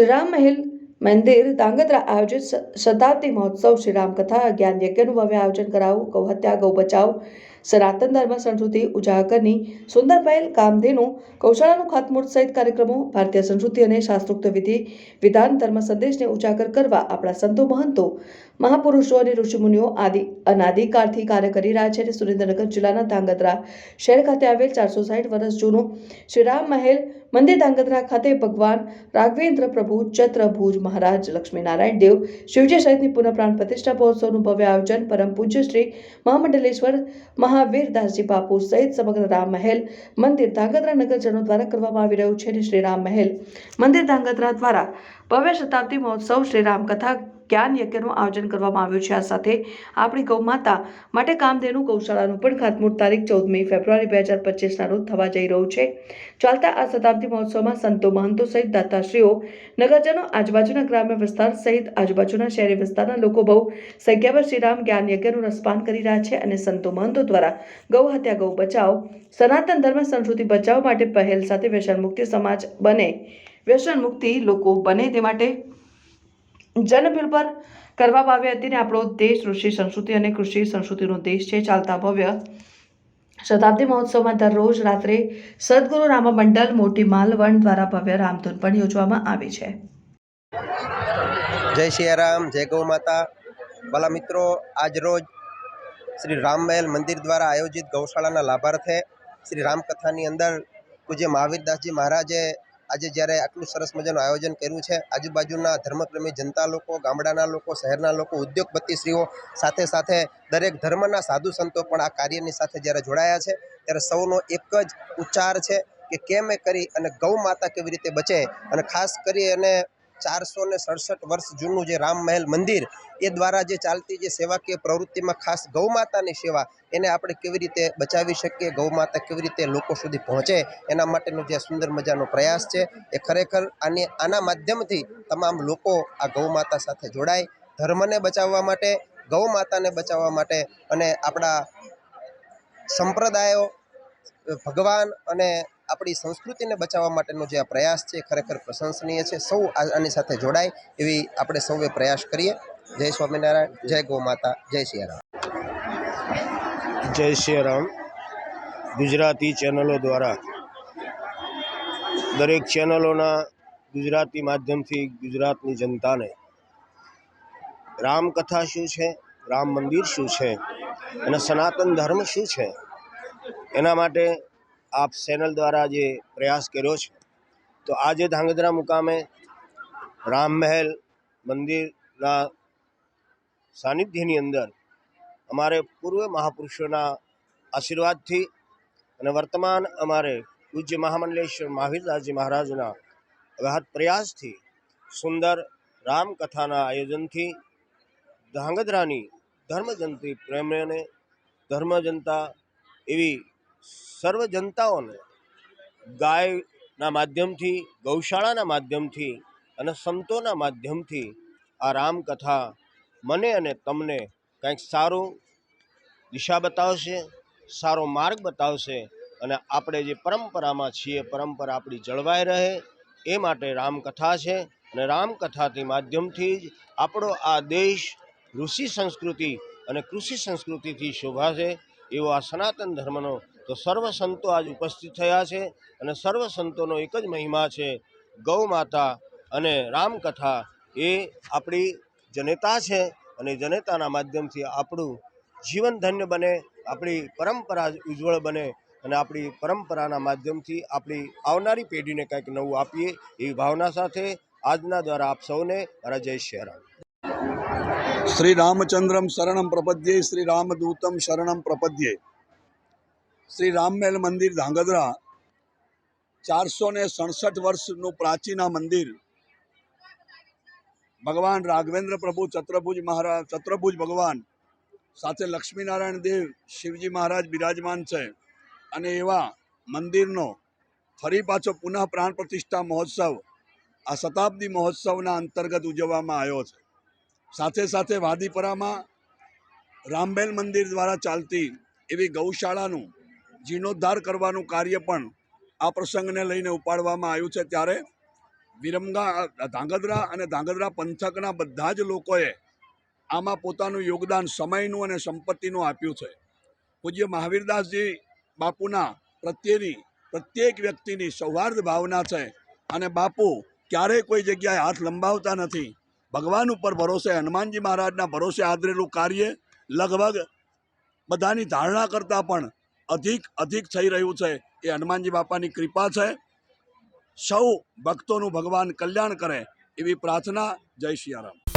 શ્રી રામ મહેલ મંદિર ધાંગધ્રા આયોજિત શતાબ્દી મહોત્સવ શ્રી રામકથા અજ્ઞાન યજ્ઞનું ભવ્ય આયોજન કરાવું ગૌહત્યા, ગૌ બચાવ સનાતન ધર્મ સંસ્કૃતિ ઉજાગરની સુંદર પહેલ કામધેનુ કૌશળાનું ખાતમુહૂર્ત સહિત કાર્યક્રમો ભારતીય સંસ્કૃતિ અને શાસ્ત્રોક્ત વિધિ, વિધાન, ધર્મ સંદેશને ઉજાગર કરવા આપણા સંતો, મહંતો, મહાપુરુષો અને ઋષિમુનિઓ આદિ અનાદિકાળથી કાર્ય કરી રહ્યા છે અને સુરેન્દ્રનગર જિલ્લાના ધાંગધ્રા શહેર ખાતે આવેલ ચારસો સાઠ વર્ષ જૂનું શ્રીરામ મહેલ મંદિર ધાંગધ્રા ખાતે ભગવાન રાઘવેન્દ્ર પ્રભુ ચત્રભુજ મહારાજ લક્ષ્મીનારાયણ દેવ શિવજી સહિતની પુનઃ પ્રાણ પ્રતિષ્ઠા મહોત્સવનું ભવ્ય આયોજન પરમ પૂજ્ય શ્રી મહામંડલેશ્વર મહાવીરદાસજી બાપુ સહિત સમગ્ર રામ મહેલ મંદિર ધાંગધ્રા નગરજનો દ્વારા કરવામાં આવી રહ્યું છે અને શ્રી રામ મહેલ મંદિર ધાંગધ્રા દ્વારા ભવ્ય શતાબ્દી મહોત્સવ શ્રી રામ કથા જ્ઞાન યજ્ઞનું આયોજન કરવામાં આવ્યું છે. આ સાથે આપણી ગૌ માતા માટે કામધેનુ ગૌશાળાનું પણ ખાતમુહૂર્ત તારીખ ચૌદમી ફેબ્રુઆરી બે હજાર પચીસના રોજ થવા જઈ રહ્યું છે. ચાલતા આ શતાબ્દી મહોત્સવમાં સંતો, મહંતો સહિત દાતાશ્રીઓ, નગરજનો, આજુબાજુના ગ્રામ્ય વિસ્તાર સહિત આજુબાજુના શહેરી વિસ્તારના લોકો બહુ સંખ્યામાં શ્રીરામ જ્ઞાન યજ્ઞનું રસપાન કરી રહ્યા છે અને સંતો, મહંતો દ્વારા ગૌ હત્યા, ગૌ બચાવ, સનાતન ધર્મ, સંસ્કૃતિ બચાવ માટે પહેલ સાથે વ્યસન મુક્તિ સમાજ બને. વ્યસન મુક્તિ લોકો બને તે માટે જનપીલ પર કરવામાં આવી હતી ને આપણો દેશ, ઋષિ સંસ્કૃતિ અને કૃષિ સંસ્કૃતિનો દેશ છે, ચાલતા ભવ્ય શતાબ્દી મહોત્સવમાં દરરોજ રાત્રે સદગુરુ રામા મંડળ મોટી માલવણ દ્વારા ભવ્ય રામધૂન પણ યોજવામાં આવી છે. જય સિયારામ જય ગૌ માતા. ભલા મિત્રો, આજ રોજ શ્રી રામમહેલ મંદિર દ્વારા આયોજિત ગૌશાળાના લાભાર્થે શ્રી રામકથાની અંદર પૂજ્ય મહાવીરદાસજી મહારાજે આજે જ્યારે આટલું સરસ મજાનું આયોજન કર્યું છે, આજુબાજુના ધર્મપ્રેમી જનતા લોકો, ગામડાના લોકો, શહેરના લોકો, ઉદ્યોગપતિશ્રીઓ સાથે સાથે દરેક ધર્મના સાધુ સંતો પણ આ કાર્યની સાથે જ્યારે જોડાયા છે, ત્યારે સૌનો એક જ ઉચ્ચાર છે કે કેમ એ કરી અને ગૌ માતા કેવી રીતે બચે અને ખાસ કરી અને ચારસો ને સડસઠ વર્ષ જૂનું જે રામ મહેલ મંદિર, એ દ્વારા જે ચાલતી જે સેવાકીય પ્રવૃત્તિમાં ખાસ ગૌ માતાની સેવા, એને આપણે કેવી રીતે બચાવી શકીએ, ગૌ માતા કેવી રીતે લોકો સુધી પહોંચે, એના માટેનો જે સુંદર મજાનો પ્રયાસ છે, એ ખરેખર આની, આના માધ્યમથી તમામ લોકો આ ગૌ માતા સાથે જોડાય, ધર્મને બચાવવા માટે, ગૌ માતાને બચાવવા માટે અને આપણા સંપ્રદાયો ભગવાન અને આપણી સંસ્કૃતિને બચાવવા માટેનો જે આ પ્રયાસ છે ખરેખર પ્રશંસનીય છે. સૌ આની સાથે જોડાય એવી આપણે સૌએ પ્રયાસ કરીએ. જય સ્વામિનારાયણ, જય ગૌ માતા, જય સિયારામ જય શ્રી રામ. ગુજરાતી ચેનલો દ્વારા દરેક ચેનલોના ગુજરાતી માધ્યમથી ગુજરાતની જનતાને રામકથા શું છે, રામ મંદિર શું છે, અને સનાતન ધર્મ શું છે એના માટે આપ ચેનલ દ્વારા જે પ્રયાસ કર્યો છે, તો આજે ધાંગધ્રા મુકામે રામ મહેલ મંદિરના સાનિધ્યની અંદર અમારે પૂર્વ મહાપુરુષોના આશીર્વાદથી અને વર્તમાન અમારે પૂજ્ય મહામંડલેશ્વર મહાવીરદાસજી મહારાજના અગાહત પ્રયાસથી સુંદર રામકથાના આયોજનથી ધાંગધ્રાની ધર્મજંતી પ્રેમને ધર્મજનતા એવી સર્વ જનતાઓને ગાયના માધ્યમથી, ગૌશાળાના માધ્યમથી અને સંતોના માધ્યમથી આ રામકથા મને અને તમને કંઈક સારું દિશા બતાવશે, સારો માર્ગ બતાવશે અને આપણે જે પરંપરામાં છીએ, પરંપરા આપણી જળવાઈ રહે એ માટે રામકથા છે અને રામકથાથી માધ્યમથી જ આપણો આ દેશ ઋષિ સંસ્કૃતિ અને કૃષિ સંસ્કૃતિથી શોભાશે. એવો આ સનાતન ધર્મનો તો સર્વ સંતો આજ ઉપસ્થિત થયા છે અને સર્વ સંતોનો એક જ મહિમા છે, ગૌ માતા અને રામકથા. એ આપણી જનેતા છે અને જનેતાના માધ્યમથી આપણું જીવન ધન્ય બને, આપણી પરંપરા ઉજ્જવળ બને અને આપણી પરંપરાના માધ્યમથી આપણી આવનારી પેઢીને કંઈક નવું આપીએ એવી ભાવના સાથે આજના દ્વારા આપ સૌને મારા જય શ્રી શ્રી રામચંદ્રમ શરણમ પ્રપદ્યે શ્રી રામદૂતમ શરણમ પ્રપદ્યે. શ્રી રામમેલ મંદિર ધાંગધ્રા ચારસો ને સડસઠ વર્ષનું પ્રાચીન મંદિર. ભગવાન રાઘવેન્દ્ર પ્રભુ, ચત્રભુજ મહારાજ, ચત્રભુજ ભગવાન, સાથે લક્ષ્મીનારાયણ દેવ, શિવજી મહારાજ બિરાજમાન છે. અને એવા મંદિરનો ફરી પાછો પુનઃ પ્રાણ પ્રતિષ્ઠા મહોત્સવ આ શતાબ્દી મહોત્સવના અંતર્ગત ઉજવવામાં આવ્યો છે. સાથે સાથે વાદીપરામાં રામબેલ મંદિર દ્વારા ચાલતી એવી ગૌશાળાનું જીર્ણોદ્ધાર કરવાનું કાર્ય પણ આ પ્રસંગને લઈને ઉપાડવામાં આવ્યું છે. ત્યારે વિરમગા ધાંગધ્રા અને ધાંગધ્રા પંથકના બધા જ લોકોએ આમાં પોતાનું યોગદાન સમયનું અને સંપત્તિનું આપ્યું છે. પૂજ્ય મહાવીરદાસજી બાપુના પ્રત્યેની પ્રત્યેક વ્યક્તિની સૌહાર્દ ભાવના છે અને બાપુ ક્યારેય કોઈ જગ્યાએ હાથ લંબાવતા નથી. ભગવાન ઉપર ભરોસે, હનુમાનજી મહારાજના ભરોસે આદરેલું કાર્ય લગભગ બધાની ધારણા કરતાં પણ અધિક અધિક થઈ રહ્યું છે. એ હનુમાનજી બાપાની કૃપા છે. સૌ ભક્તોનું ભગવાન કલ્યાણ કરે એવી પ્રાર્થના. જય સિયારામ